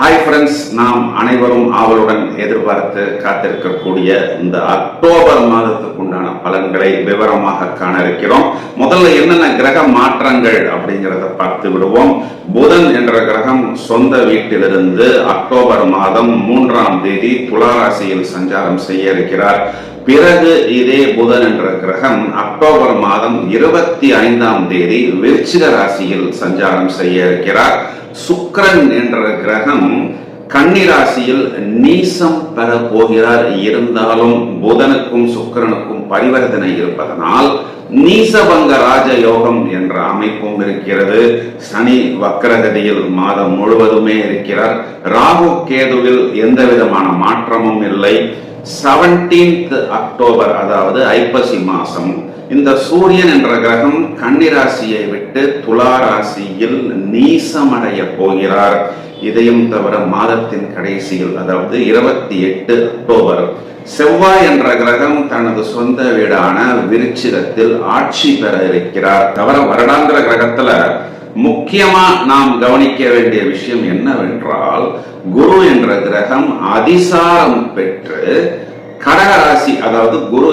Hi friends நாம் அனைவரும் ஆவலுடன் எதிர்பார்த்து காத்திருக்கக்கூடிய இந்த அக்டோபர் மாதத்துக்கு உண்டான பலன்களை விவரமாக காண இருக்கிறோம் முதல்ல என்னென்ன கிரக மாற்றங்கள் அப்படிங்கிறத பார்த்து விடுவோம். புதன் என்ற கிரகம் சொந்த வீட்டிலிருந்து அக்டோபர் மாதம் மூன்றாம் தேதி துளாராசியில் சஞ்சாரம் செய்ய இருக்கிறார். பிறகு இதே புதன் என்ற கிரகம் அக்டோபர் மாதம் இருபத்தி ஐந்தாம் தேதி விருச்சிக ராசியில் சஞ்சாரம் செய்ய இருக்கிறார். சுக்கரன் என்ற கிரகம் கன்னிராசியில் நீசம் பெற போகிறார். இருந்தாலும் புதனுக்கும் சுக்கிரனுக்கும் பரிவர்த்தனை இருப்பதனால் நீசபங்க ராஜயோகம் என்ற அமைப்பும் இருக்கிறது. சனி வக்கரகதியில் மாதம் முழுவதுமே இருக்கிறார். ராகு கேதுவில் எந்த விதமான மாற்றமும் இல்லை. செவன்டீன்த் அக்டோபர் அதாவது ஐப்பசி மாசம். இந்த சூரியன் என்ற கிரகம் கன்னிராசியை விட்டு துலா ராசியில் நீசமடைய போகிறார். இதையும் தவிர மாதத்தின் கடைசியில் அதாவது இருபத்தி எட்டு அக்டோபர் செவ்வாய் என்ற கிரகம் தனது சொந்த வீடான விருச்சிகத்தில் ஆட்சி பெற இருக்கிறார். தவிர வருடாந்திர கிரகத்துல முக்கியமா நாம் கவனிக்க வேண்டிய விஷயம் என்னவென்றால் குரு என்ற கிரகம் அதிசாரம் பெற்று கடகராசி அதாவது குரு